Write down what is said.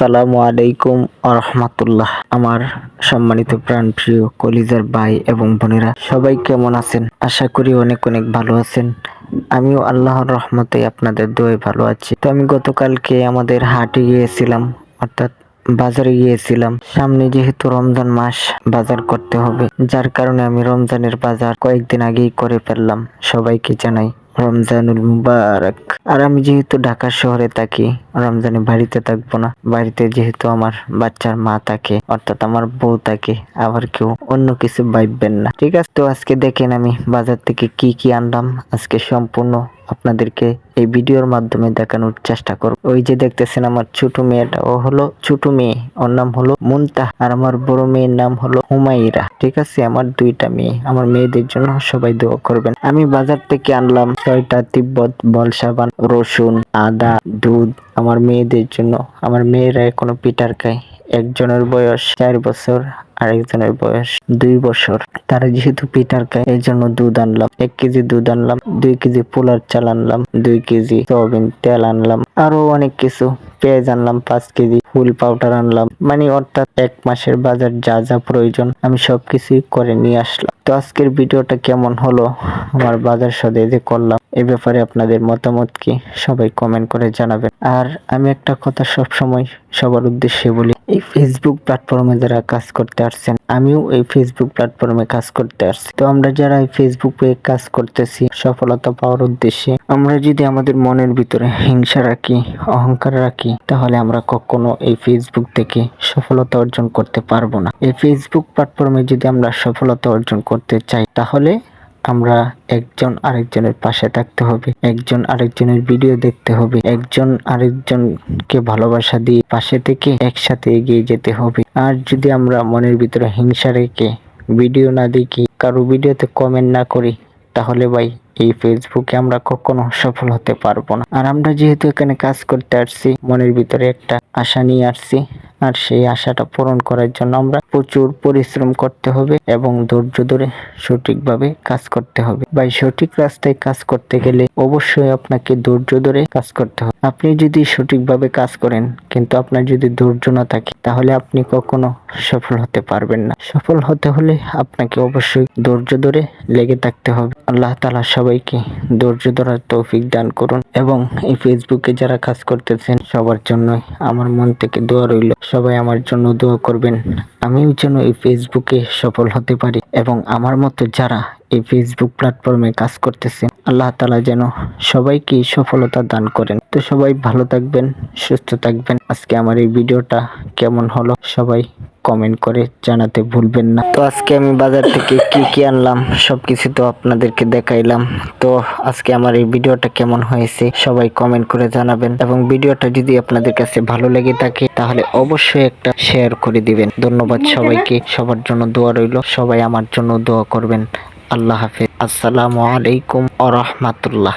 আসসালামু আলাইকুম আরহামাতুল্লাহ। আমার সম্মানিত প্রাণ প্রিয় কলিজার ভাই এবং বোনেরা, সবাই কেমন আছেন? আশা করি অনেক অনেক ভালো আছেন। আমিও আল্লাহর রহমতে আপনাদের দোয়ে ভালো আছি। তো আমি গতকালকে আমাদের হাটে গিয়েছিলাম, অর্থাৎ বাজারে গিয়েছিলাম। সামনে যেহেতু রমজান মাস, বাজার করতে হবে। যার কারণে আমি রমজানের বাজার কয়েকদিন আগেই করে ফেললাম। সবাইকে জানাই রমজানুল মুবারক। আর আমি যেহেতু ঢাকা শহরে থাকি, রমজানে বাড়িতে থাকব না। বাড়িতে যেহেতু আমার বাচ্চার মা থাকে, অর্থাৎ আমার বউ থাকে, আবার কেউ অন্য কিছু ভাববেন না। ঠিক আছে? তো আজকে দেখেন আমি বাজার থেকে কি কি আনলাম। আজকে সম্পূর্ণ আপনাদেরকে এই ভিডিওর মাধ্যমে দেখানোর চেষ্টা করব। ওই যে দেখতেছেন আমার ছোট মেয়েটা। ও হলো ছোট মেয়ে। ওর নাম হলো মুনতা আর আমার বড় মেয়ের নাম হলো হুমাইরা ঠিক আছে? আমার দুইটা মেয়ে। আমার মেয়েদের জন্য সবাই দোয়া করবেন। আমি বাজার থেকে আনলাম ছয়টা তিব্বত, বল সাবান, রসুন, আদা, দুধ। আমার মেয়েদের জন্য। আমার মেয়েরা এখনও পিটার খায়। একজনের বয়স চার বছর, আরেকজনের বয়স দুই বছর। তারা যেহেতু পিটার খায় এই জন্য দুধ আনলাম। এক কেজি দুধ আনলাম, দুই কেজি পোলার চাল আনলাম, দুই কেজি সয়াবিন তেল আনলাম, আরও অনেক কিছু। পেঁয়াজ আনলাম, পাঁচ কেজি ফুল পাউডার আনলাম। মানে অর্থাৎ এক মাসের বাজার যা যা প্রয়োজন, আমি সবকিছুই করে নিয়ে আসলাম। তো আজকের ভিডিওটা কেমন হলো? আমার বাজার সদে যে করলাম, এ ব্যাপারে আপনাদের মতামত কি? সবাই কমেন্ট করে জানাবেন। আর আমি একটা কথা সব সময় সবার উদ্দেশ্যে বলি এই ফেসবুক প্ল্যাটফর্মে যারা কাজ করতে আসছেন, আমিও এই ফেসবুক প্ল্যাটফর্মে কাজ করতে আসছি। তো আমরা যারা এই ফেসবুক ফেসবুকে কাজ করতেছি, সফলতা পাওয়ার উদ্দেশ্যে, আমরা যদি আমাদের মনের ভিতরে হিংসা রাখি, অহংকার রাখি, তাহলে আমরা কখনো এই ফেসবুক থেকে সফলতা অর্জন করতে পারব না। এই ফেসবুক প্ল্যাটফর্মে যদি আমরা সফলতা অর্জন করতে চাই, তাহলে আমরা একজন আরেকজনের পাশে থাকতে হবে। একজন আরেকজনের ভিডিও দেখতে হবে। একজন আরেকজনকে ভালোবাসা দিয়ে পাশে থেকে একসাথে এগিয়ে যেতে হবে। আর যদি আমরা মনের ভিতরে হিংসা রেখে ভিডিও না দেখি, কারও ভিডিওতে কমেন্ট না করি, তাহলে ভাই এই ফেসবুকে আমরা কখনো সফল হতে পারব না। আর আমরা যেহেতু এখানে কাজ করতে আসছি, মনের ভিতরে একটা আশা নিয়ে আসছি। আর সেই আশাটা পূরণ করার জন্য আমরা প্রচুর পরিশ্রম করতে হবে এবং ধৈর্য ধরে সঠিকভাবে কাজ করতে হবে। বা সঠিক রাস্তায় কাজ করতে গেলে অবশ্যই আপনাকে ধৈর্য ধরে কাজ করতে হবে। আপনি যদি সঠিকভাবে কাজ করেন, কিন্তু আপনার যদি ধৈর্য না থাকে, তাহলে আপনি কখনো সফল হতে পারবেন না। সফল হতে হলে আপনাকে অবশ্যই ধৈর্য ধরে লেগে থাকতে হবে। আল্লাহ তালা সবাইকে ধৈর্য ধরার তৌফিক দান করুন। এবং এই ফেসবুকে যারা কাজ করতেছেন সবার জন্যই আমার মন থেকে দোয়া রইল। সবাই আমার জন্য দোয়া করবেন। আমিও যেন এই ফেসবুকে সফল হতে পারি এবং আমার মতো যারা এই ফেসবুক প্ল্যাটফর্মে কাজ করতেছেন, আল্লাহ তালা যেন সবাইকে সফলতা দান করেন। তো সবাই ভালো থাকবেন, সুস্থ থাকবেন। আজকে আমার এই ভিডিওটা কেমন হলো? সবাই কমেন্ট করে জানাতে ভুলবেন না। তো আজকে আমি বাজার থেকে কি কি আনলাম সবকিছু তো আপনাদেরকে দেখাইলাম। তো আজকে আমার এই ভিডিওটা কেমন হয়েছে সবাই কমেন্ট করে জানাবেন। এবং ভিডিওটা যদি আপনাদের কাছে ভালো লেগে থাকে তাহলে অবশ্যই একটা শেয়ার করে দিবেন। ধন্যবাদ সবাইকে। সবার জন্য দোয়া রইল। সবাই আমার জন্য দোয়া করবেন। আল্লাহ হাফেজ। আসসালামু আলাইকুম আ রহমাতুল্লাহ।